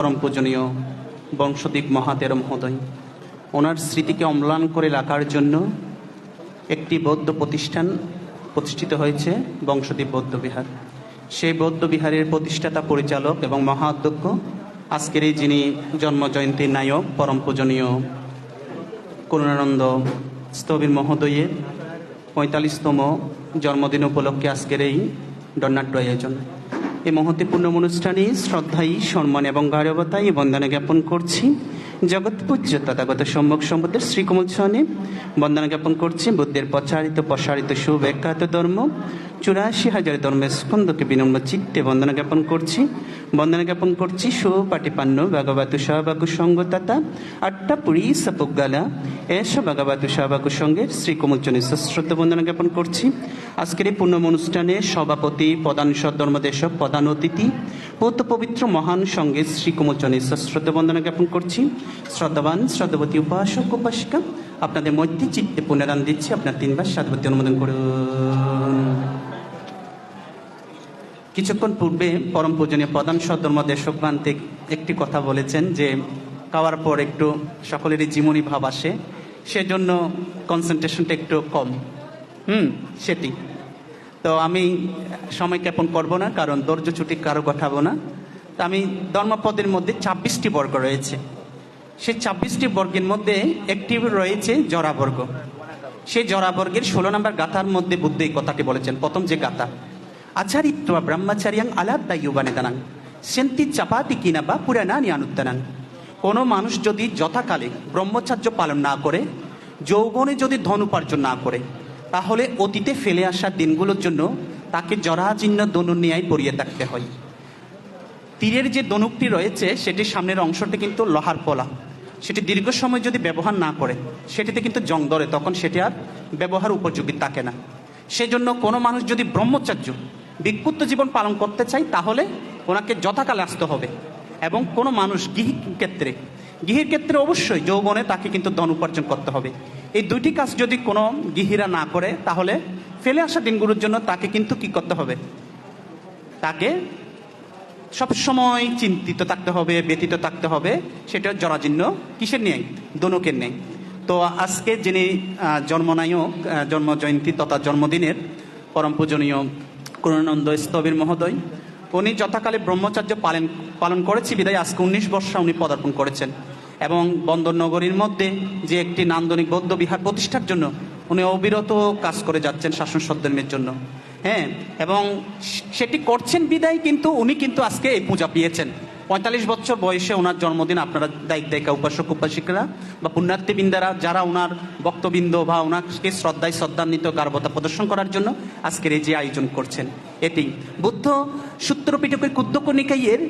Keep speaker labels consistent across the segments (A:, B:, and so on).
A: পরম পূজনীয় বংশদীপ মহাতের মহোদয়, ওনার স্মৃতিকে অম্লান করে রাখার জন্য একটি বৌদ্ধ প্রতিষ্ঠান প্রতিষ্ঠিত হয়েছে, বংশদীপ বৌদ্ধ বিহার। সেই বৌদ্ধ বিহারের প্রতিষ্ঠাতা পরিচালক এবং মহাধ্যক্ষ আজকের এই যিনি জন্মজয়ন্তীর নায়ক, পরম পূজনীয় করুণানন্দ স্থবির মহোদয়ের পঁয়তাল্লিশতম জন্মদিন উপলক্ষে আজকের এই দণ্ডাঢ্য আয়োজন। এই মহত্বপূর্ণ অনুষ্ঠানে শ্রদ্ধাই, সম্মান এবং গারবতায় বন্দনা জ্ঞাপন করছি। জগৎ পূজ্য তথাগত সম্মুখ সম্বুদ্ধের শ্রীকমল সহনে বন্দনা জ্ঞাপন করছি। বুদ্ধের প্রচারিত প্রসারিত সুব্যাখ্যাত ধর্ম চুরাশি হাজার ধর্মের স্কন্দকে বিনম্র চিত্তে বন্দনা জ্ঞাপন করছি। বন্দনা জ্ঞাপন করছি, সুপাটিপান্ন ভগবতু সহবাকু সঙ্গতাতা, আট্টা পুরী সপুগালা, এস ভগবতু সহবাকু সঙ্গে শ্রী কমলচনী শ্রদ্ধা বন্দনা জ্ঞাপন করছি। আজকের এই পূর্ণ অনুষ্ঠানে সভাপতি প্রধান ধর্মদেশক, প্রধান অতিথি, পৌত পবিত্র মহান সঙ্গে শ্রী কমলচনী শ্রদ্ধা বন্দনা জ্ঞাপন করছি। শ্রদ্ধাবান, শ্রদ্ধাবতী উপাসক, উপাসিকা, আপনাদের মধ্যে চিত্তে পুনরান দিচ্ছি। আপনার তিনবার সাধবতী অনুমোদন করুন। কিছুক্ষণ পূর্বে পরম পূজনীয় প্রধান সদ্ধর্ম দেশকবান থেকে একটি কথা বলেছেন যে, খাওয়ার পর একটু সকলেরই জীবনী ভাব আসে, সেজন্য কনসেন্ট্রেশনটা একটু কম। হুম, সেটি। তো আমি সময় জ্ঞাপন করব না, কারণ ধৈর্য ছুটি কারও কথাবো না। তো আমি ধর্মপদের মধ্যে ছাব্বিশটি বর্গ রয়েছে। সেই ছাব্বিশটি বর্গের মধ্যে একটি রয়েছে জরাবর্গ। সেই জরাবর্গের ষোলো নম্বর গাথার মধ্যে বুদ্ধ এই কথাটি বলেছেন। প্রথম যে গাথা আলাদা ইউবানে দানাং সেন্তি চাপাতি কিনা বা পুরানানি আনুত্তানাং কোনো মানুষ যদি যথাকালে ব্রহ্মচার্য পালন না করে যৌবনে যদি ধন উপার্জন না করে তাহলে অতীতে ফেলে আসা দিনগুলোর জন্য তাকে জরাজীর্ণ দনুনিয়ায় পরিয়ে থাকতে হয় তীরের যে দনুকটি রয়েছে সেটির সামনের অংশটি কিন্তু লোহার পোলা। সেটি দীর্ঘ সময় যদি ব্যবহার না করে, সেটিতে কিন্তু জং ধরে, তখন সেটি আর ব্যবহার উপযোগী থাকে না। সেজন্য কোনো মানুষ যদি ব্রহ্মচার্য বিক্ষুব্ধ জীবন পালন করতে চাই, তাহলে ওনাকে যথাকালে আসতে হবে। এবং কোনো মানুষ গৃহী ক্ষেত্রে, গৃহীর ক্ষেত্রে অবশ্যই যৌবনে তাকে কিন্তু ধন উপার্জন করতে হবে। এই দুইটি কাজ যদি কোনো গৃহীরা না করে, তাহলে ফেলে আসা দিনগুলোর জন্য তাকে কিন্তু কি করতে হবে? তাকে সবসময় চিন্তিত থাকতে হবে ব্যতীত থাকতে হবে। সেটা জরাজীর্ণ কিসের নেই দনুকের নেই তো আজকে যিনি জন্মনায়ক জন্ম জয়ন্তী তথা জন্মদিনের পরম পূজনীয় করুণানন্দ স্তবীর মহোদয়, উনি যথাকালে ব্রহ্মচার্য পালন পালন করেছি, বিদায় আজকে উনিশ বর্ষা উনি পদার্পণ করেছেন। এবং বন্দর নগরীর মধ্যে যে একটি নান্দনিক বৌদ্ধ বিহার প্রতিষ্ঠার জন্য উনি অবিরত কাজ করে যাচ্ছেন শাসন সদ্যমের জন্য। হ্যাঁ এবং সেটি করছেন বিদায়, কিন্তু উনি কিন্তু আজকে এই পূজা পেয়েছেন। পঁয়তাল্লিশ বছর বয়সে ওনার জন্মদিন আপনারা দায়িক দায়িকা, উপাসক, উপাসিকরা বা পুণ্যার্থীবৃন্দারা, যারা ওনার বক্তবৃন্দ বা ওনাকে শ্রদ্ধায় শ্রদ্ধান্বিত গার্বতা প্রদর্শন করার জন্য আজকের এই যে আয়োজন করছেন, এটি বুদ্ধ সূত্রপিটকের পিটকের কুদ্দক নিকাইয়ের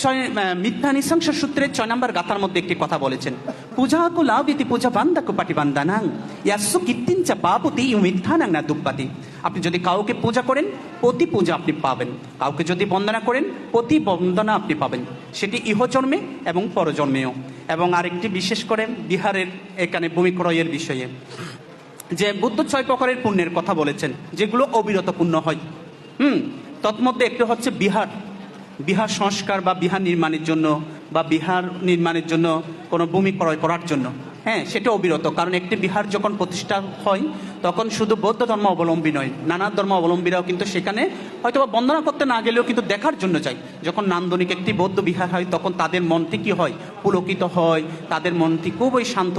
A: ছয় মিথ্যা নৃশংস সূত্রের ছয় নম্বর গাথার মধ্যে একটি কথা বলেছেন। পূজা কু লাভ ইতি পূজা বান্দাকু পাটি বান্দানাং ইয়াসু কীর্তিঞ্চা পাপতি ইউ মিথ্যা নাং না দুপ্পাতি আপনি যদি কাউকে পূজা করেন, প্রতি পূজা আপনি পাবেন। কাউকে যদি বন্দনা করেন, প্রতি বন্দনা আপনি পাবেন। সেটি ইহজন্মে এবং পরজন্মেও। এবং আরেকটি বিশেষ করে বিহারের, এখানে ভূমি ক্রয়ের বিষয়ে। যে বুদ্ধ ছয় প্রকারের পুণ্যের কথা বলেছেন, যেগুলো অবিরত পুণ্য হয়। হুম, তৎমধ্যে একটি হচ্ছে বিহার। বিহার সংস্কার বা বিহার নির্মাণের জন্য বা বিহার নির্মাণের জন্য কোনো ভূমি ক্রয় করার জন্য। হ্যাঁ সেটা অবিরত কারণ একটি বিহার যখন প্রতিষ্ঠা হয়, তখন শুধু বৌদ্ধ ধর্ম অবলম্বী নয়, নানা ধর্ম অবলম্বীরাও কিন্তু সেখানে হয়তো বা বন্দনা করতে না গেলেও কিন্তু দেখার জন্য যায়। যখন নান্দনিক একটি বৌদ্ধ বিহার হয়, তখন তাদের মনটি কি হয়? পুলকিত হয়, তাদের মনটি খুবই শান্ত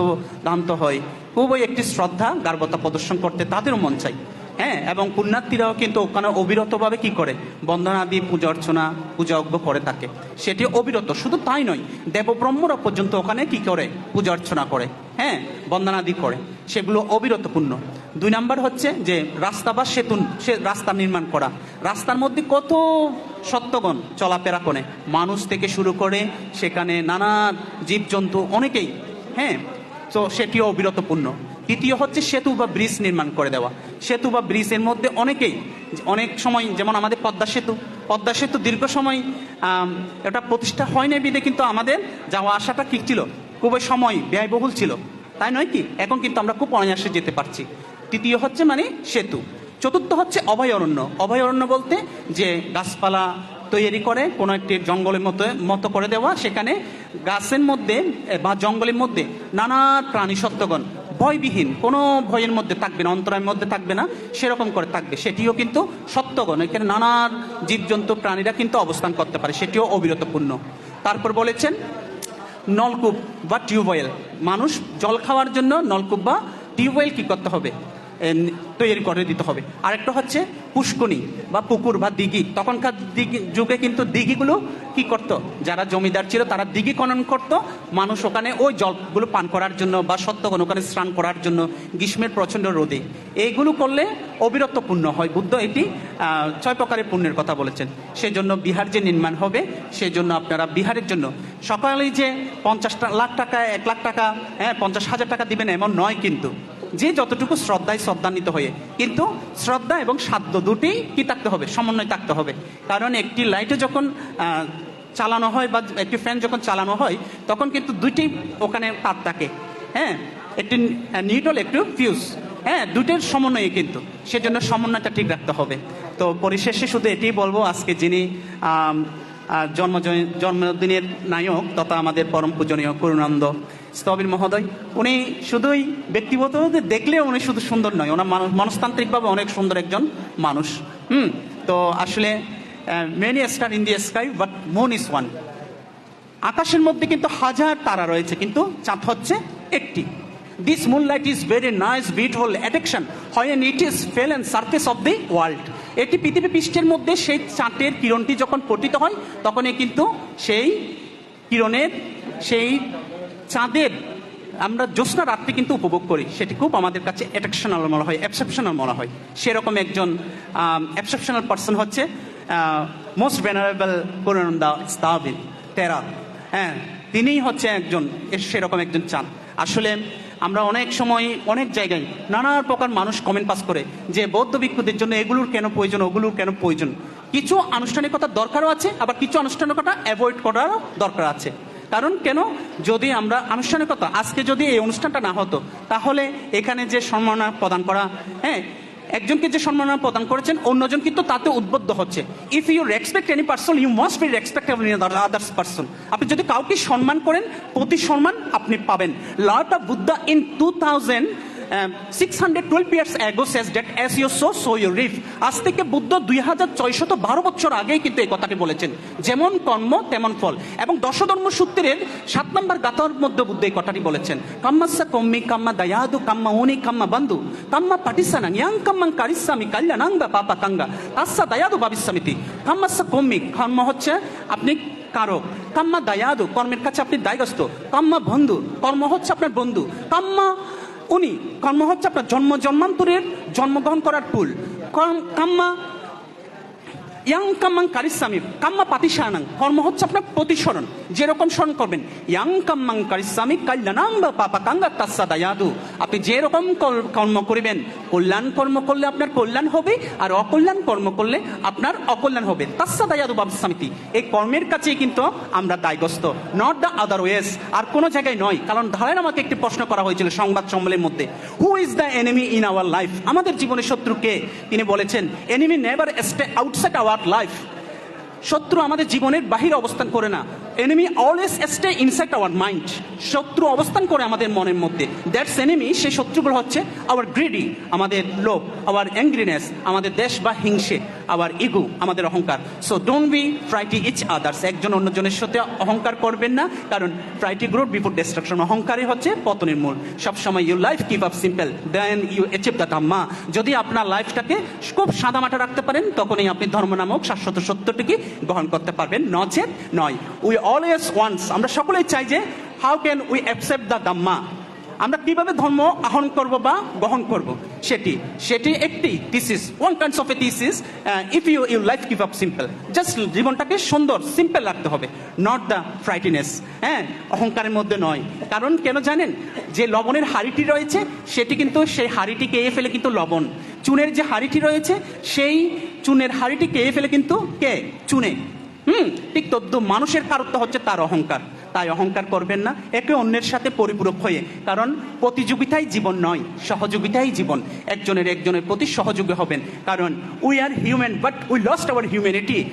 A: দান্ত হয়, খুবই একটি শ্রদ্ধা, গার্বতা প্রদর্শন করতে তাদেরও মন চাই হ্যাঁ এবং পুণ্যার্থীরাও কিন্তু ওখানে অবিরতভাবে কি করে? বন্দনাদি, পূজা অর্চনা, পূজা অজ্ঞ করে থাকে। সেটি অবিরত, শুধু তাই নয়, দেবব্রহ্মরা পর্যন্ত ওখানে কি করে? পূজা অর্চনা করে হ্যাঁ বন্দনাদি করে। সেগুলো অবিরতপূর্ণ। দুই নাম্বার হচ্ছে যে রাস্তা বা সেতু সে রাস্তা নির্মাণ করা। রাস্তার মধ্যে কত সত্যগণ চলাফেরা করে। মানুষ থেকে শুরু করে সেখানে নানা জীবজন্তু, অনেকেই হ্যাঁ তো সেটিও অবিরতপূর্ণ। তৃতীয় হচ্ছে সেতু বা ব্রিজ নির্মাণ করে দেওয়া। সেতু বা ব্রিজের মধ্যে অনেকেই, অনেক সময় যেমন আমাদের পদ্মা সেতু পদ্মা সেতু দীর্ঘ সময় এটা প্রতিষ্ঠা হয় হয়নি বিদে কিন্তু আমাদের যাওয়া আসাটা কি ছিল। খুবই সময় ব্যয়বহুল ছিল। তাই নয় কি? এখন কিন্তু আমরা খুব অনায়াসে যেতে পারছি। তৃতীয় হচ্ছে মানে সেতু। চতুর্থ হচ্ছে অভয়ারণ্য অভয়ারণ্য বলতে যে গাছপালা তৈরি করে, কোনো একটি জঙ্গলের মতো মতো করে দেওয়া। সেখানে গাছের মধ্যে, বা জঙ্গলের মধ্যে নানা প্রাণী সত্ত্বগণ ভয়বিহীন, কোনো ভয়ের মধ্যে থাকবে না, অন্তরের মধ্যে থাকবে না, সেরকম করে থাকবে। সেটিও কিন্তু সত্যগণ, এখানে নানান জীবজন্তু প্রাণীরা কিন্তু অবস্থান করতে পারে, সেটিও অবিরতপূর্ণ। তারপর বলেছেন, নলকূপ বা টিউবওয়েল, মানুষ জল খাওয়ার জন্য নলকূপ বা টিউবওয়েল কি করতে হবে? তৈরি করে দিতে হবে। আরেকটা হচ্ছে পুষ্কনি বা পুকুর বা দিঘি। তখনকার দিঘি, যুগে কিন্তু দিঘিগুলো কি করত? যারা জমিদার ছিল তারা দিঘি খনন করত। মানুষ ওখানে ওই জলগুলো পান করার জন্য বা সত্যগণ ওখানে স্নান করার জন্য গ্রীষ্মের প্রচণ্ড রোদে। এইগুলো করলে অবিরত পুণ্য হয়। বুদ্ধ এটি ছয় প্রকারের পুণ্যের কথা বলেছেন। সেজন্য বিহার যে নির্মাণ হবে, সেজন্য আপনারা বিহারের জন্য সকালেই যে পঞ্চাশ লাখ টাকা, এক লাখ টাকা হ্যাঁ পঞ্চাশ হাজার টাকা দিবেন এমন নয় কিন্তু। যে যতটুকু শ্রদ্ধায় শ্রদ্ধান্বিত হয়ে। কিন্তু শ্রদ্ধা এবং সাধ্য দুটি কি থাকতে হবে? সমন্বয় থাকতে হবে। কারণ একটি লাইটে যখন চালানো হয় বা একটি ফ্যান যখন চালানো হয়, তখন কিন্তু দুইটি ওখানে তার থাকে। হ্যাঁ? একটি নিউট্রাল একটু ফিউজ হ্যাঁ? দুটোর সমন্বয়ে কিন্তু। সেজন্য সমন্বয়টা ঠিক রাখতে হবে। তো পরিশেষে শুধু এটাই বলব আজকে যিনি জন্ম জন্মদিনের নায়ক তথা আমাদের পরম পূজনীয় করুণানন্দ স্থবির মহোদয়, উনি শুধুই ব্যক্তিগত দেখলে উনি শুধু সুন্দর নয়, ওনার মনস্তান্ত্রিকভাবে অনেক সুন্দর একজন মানুষ। হুম, তো আসলে many star in the sky but moon is one আকাশের মধ্যে কিন্তু হাজার তারা রয়েছে, কিন্তু চাঁদ হচ্ছে একটি। This moonlight is very nice beautiful attraction হয় it is fell and surface of the world এটি পৃথিবী পৃষ্ঠের মধ্যে সেই চাঁদের কিরণটি যখন পতিত হয় তখনই কিন্তু সেই কিরণের সেই চাঁদের আমরা জ্যোৎস্না রাত্রি কিন্তু উপভোগ করি। সেটি খুব আমাদের কাছে অ্যাট্রাকশনাল মনে হয় এক্সেপশনাল মনে হয়। সেরকম একজন এক্সেপশনাল পার্সন হচ্ছে মোস্ট ভেনারেবল করুণন্দা স্তাবিন তেরা হ্যাঁ তিনিই হচ্ছে একজন সেরকম একজন চাঁদ। আসলে আমরা অনেক সময় অনেক জায়গায় নানা প্রকার মানুষ কমেন্ট পাস করে যে বৌদ্ধ ভিক্ষুদের জন্য এগুলোর কেন প্রয়োজন, ওগুলোর কেন প্রয়োজন। কিছু আনুষ্ঠানিকতার দরকারও আছে, আবার কিছু আনুষ্ঠানিকতা অ্যাভয়েড করারও দরকার আছে। কারণ কেন? যদি আমরা আনুষ্ঠানিকতা, আজকে যদি এই অনুষ্ঠানটা না হতো, তাহলে এখানে যে সম্মাননা প্রদান করা হ্যাঁ একজনকে যে সম্মাননা প্রদান করেছেন, অন্যজন কিন্তু তাতে উদ্বুদ্ধ হচ্ছে। If you respect any person you must be respect others person আপনি যদি কাউকে সম্মান করেন, প্রতি সম্মান আপনি পাবেন। Of Buddha in two thousand hundred twelve years ago says that as you so so you reef আজ থেকে বুদ্ধ দুই হাজার ছয়শত বারো বছর আগেই কিন্তু এই কথাটি বলেছেন। যেমন কর্ম, তেমন ফল। এবং দশধর্ম সূত্রের সাত নম্বর গাথার মধ্যে বুদ্ধ এই কথাটি বলেছেন। কাম্মাসা কম্মি, কাম্মা দয়াদু, কাম্মা উনি কাম্মা বান্ধু, কাম্মা পাটিসানা, ইয়াং কাম্মাং কারিসামি কাল্যাণাঙ্গা পাপা কাঙ্গা তাসা দয়াদু ভাবিসামিতি কাম্মাসা কম্মি, কর্ম হচ্ছে আপনি কারক কাম্মা দায়াদু, কর্মের কাছে আপনি দায়গ্রস্ত। কাম্মা বন্ধু, কর্ম হচ্ছে আপনার বন্ধু। কাম্মা উনি কর্ম হচ্ছে আপনার জন্ম জন্মান্তরের জন্মগ্রহণ করার পুল। কাম্মা ইয়াং কাম্মাং কারিসামি কাম্মা পাতিসানাং কর্ম হচ্ছে আপনার প্রতিসরণ যেরকম স্মরণ করবেন ইয়াং কাম্মাং কারিসামি কল্যাণাং বা পাপা কাঙ্গা তাসা দায়াদু আপনি যেরকম কর্ম করিবেন কল্যাণ কর্ম করলে আপনার কল্যাণ হবে আর অকল্যাণ কর্ম করলে আপনার অকল্যাণ হবে তাসা দায়াদু বাবসামিতি এই কর্মের কাছেই কিন্তু আমরা দায়গ্রস্ত নট দ্য আদার ওয়েস আর কোনো জায়গায় নয় কারণ ধারেন আমাকে একটি প্রশ্ন করা হয়েছিল সংবাদ সম্মেলনের মধ্যে who is the enemy in our life আমাদের জীবনের শত্রুকে তিনি বলেছেন enemy never stay outside our life শত্রু আমাদের জীবনের বাহিরে অবস্থান করে না। Enemy always stay inside our mind শত্রু অবস্থান করে আমাদের মনের মধ্যে। দ্যাটস এনিমি সেই শত্রুগুলো হচ্ছে আওয়ার গ্রিডি আমাদের লোভ আওয়ার অ্যাংগ্রিনেস আমাদের দেশ বা হিংসে আওয়ার ইগু আমাদের অহংকার। So don't be pride each others একজন অন্যজনের সাথে অহংকার করবেন না, কারণ ফ্রাইটি গ্রোথ বিফোর ডিস্ট্রাকশন অহংকারই হচ্ছে পতনের মূল। সবসময় you life keep up simple then you achieve the Dhamma যদি আপনার লাইফটাকে খুব সাদামাটা রাখতে পারেন, তখনই আপনি ধর্ম নামক শাশ্বত সত্যটিকে গ্রহণ করতে পারবেন। নচেত নয়। উই অলওয়েজ ওয়ান্স আমরা সকলেই চাই যে how can we accept the Dhamma আমরা কীভাবে ধর্ম আহরণ করব বা গ্রহণ করব? সেটি সেটি একটি thesis one kinds of a thesis if you you life keep up simple just জীবনটাকে সুন্দর সিম্পল রাখতে হবে নট দ্য ফ্রাইটিনেস হ্যাঁ? অহংকারের মধ্যে নয়। কারণ কেন জানেন? যে লবণের হাড়িটি রয়েছে, সেটি কিন্তু, সেই হাড়িটি কেয়ে ফেলে কিন্তু লবণ। চুনের যে হাড়িটি রয়েছে, সেই চুনের হাড়িটি কেয়ে ফেলে কিন্তু কে? চুনে। হুম, ঠিক তদ্য মানুষের কারত্ব হচ্ছে তার অহংকার। তাই অহংকার করবেন না, একে অন্যের সাথে পরিপূরক হয়ে। কারণ প্রতিযোগিতাই জীবন নয়, সহযোগিতাই জীবন। একজনের একজনের প্রতি সহযোগী হবেন। কারণ we are human but we lost our humanity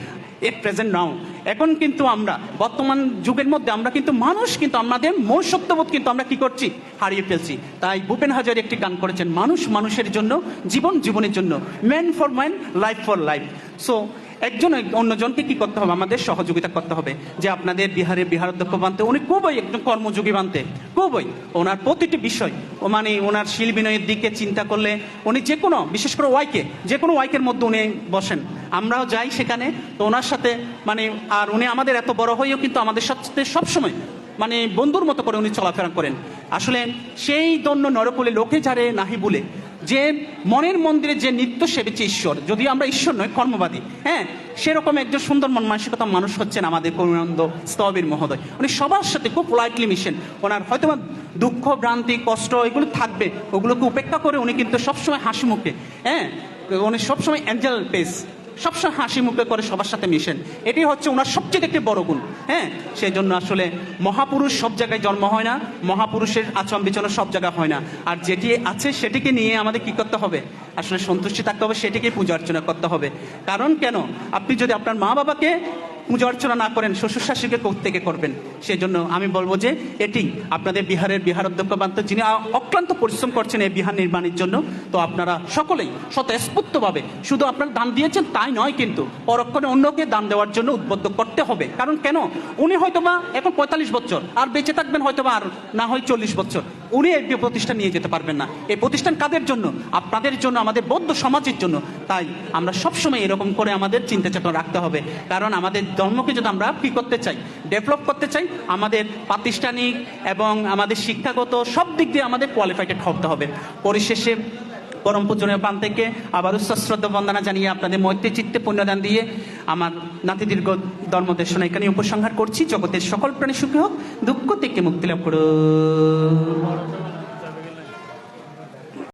A: at present now এখন কিন্তু আমরা, বর্তমান যুগের মধ্যে আমরা কিন্তু মানুষ, কিন্তু আমাদের মনুষ্যত্ববোধ কিন্তু আমরা কি করছি? হারিয়ে ফেলছি। তাই ভূপেন হাজার একটি গান করেছেন, মানুষ মানুষের জন্য, জীবন জীবনের জন্য। Man for man life for life so একজন অন্যজনকে কি করতে হবে? আমাদের সহযোগিতা করতে হবে। যে আপনাদের বিহারের বিহার অধ্যক্ষ বানতে, উনি খুবই একজন কর্মযোগী বানতে খুবই ওনার প্রতিটি বিষয়, ও মানে ওনার শিল বিনয়ের দিকে চিন্তা করলে উনি যে কোনো, বিশেষ করে ওয়াইকে যে কোনো ওয়াইকের মধ্যে উনি বসেন। আমরাও যাই সেখানে, তো ওনার সাথে মানে আর উনি আমাদের এত বড় হয়েও কিন্তু আমাদের সাথে সবসময় মানে বন্ধুর মতো করে উনি চলাফেরা করেন। আসলে সেই দন্য নরকুলে লোকে যারে নাহি বলে যে মনের মন্দিরে যে নিত্য সেবেছে ঈশ্বর, যদি আমরা ঈশ্বর নয় কর্মবাদী হ্যাঁ? সেরকম একজন সুন্দর মন মানসিকতা মানুষ হচ্ছেন আমাদের করুণানন্দ স্তবীর মহোদয়। উনি সবার সাথে খুব পোলাইটলি মিশেন। ওনার হয়তো দুঃখ, ভ্রান্তি, কষ্ট এগুলো থাকবে, ওগুলোকে উপেক্ষা করে উনি কিন্তু সবসময় হাসি মুখে হ্যাঁ? উনি সবসময় অ্যাঞ্জেল পেস সবসময় হাসি মুখে করে সবার সাথে মিশেন। এটি হচ্ছে ওনার সবচেয়ে একটি বড় গুণ হ্যাঁ? সেই জন্য আসলে মহাপুরুষ সব জায়গায় জন্ম হয় না, মহাপুরুষের আচরণ বিচরণ সব জায়গায় হয় না। আর যেটি আছে সেটিকে নিয়ে আমাদের কি করতে হবে? আসলে সন্তুষ্টি থাকতে হবে, সেটিকে পূজা অর্চনা করতে হবে। কারণ কেন? আপনি যদি আপনার মা বাবাকে পূজা অর্চনা না করেন, শ্বশুর শাশুড়িকে থেকে করবেন। সেই জন্য আমি বলব যে এটি আপনাদের বিহারের বিহার অধ্যক্ষ বান্ত যিনি অক্লান্ত পরিশ্রম করছেন এই বিহার নির্মাণের জন্য, তো আপনারা সকলেই স্বতঃস্ফূর্তভাবে শুধু আপনারা দান দিয়েছেন তাই নয় কিন্তু পরক্ষণে অন্যকে দান দেওয়ার জন্য উদ্বুদ্ধ করতে হবে। কারণ কেন? উনি হয়তোবা এখন পঁয়তাল্লিশ বছর, আর বেঁচে থাকবেন হয়তোবা আর না হয় চল্লিশ বছর। উনি এই প্রতিষ্ঠান নিয়ে যেতে পারবেন না। এই প্রতিষ্ঠান কাদের জন্য? আপনাদের জন্য, আমাদের বৌদ্ধ সমাজের জন্য। তাই আমরা সবসময় এরকম করে আমাদের চিন্তা চেতনা রাখতে হবে। কারণ আমাদের ধর্মকে যদি আমরা কি করতে চাই ডেভেলপ করতে চাই, আমাদের প্রাতিষ্ঠানিক এবং আমাদের শিক্ষাগত সব দিক দিয়ে আমাদের কোয়ালিফাইটেড হতে হবে। পরিশেষে পরম পূজনীয় প্রাণ থেকে আবার সশ্রদ্ধ বন্দনা জানিয়ে আপনাদের মৈত্রী চিত্তে পুণ্যদান দিয়ে আমার নাতিদীর্ঘ ধর্মদেশনা এখানে উপসংহার করছি। জগতের সকল প্রাণী সুখী হোক, দুঃখ থেকে মুক্তি লাভ করুন।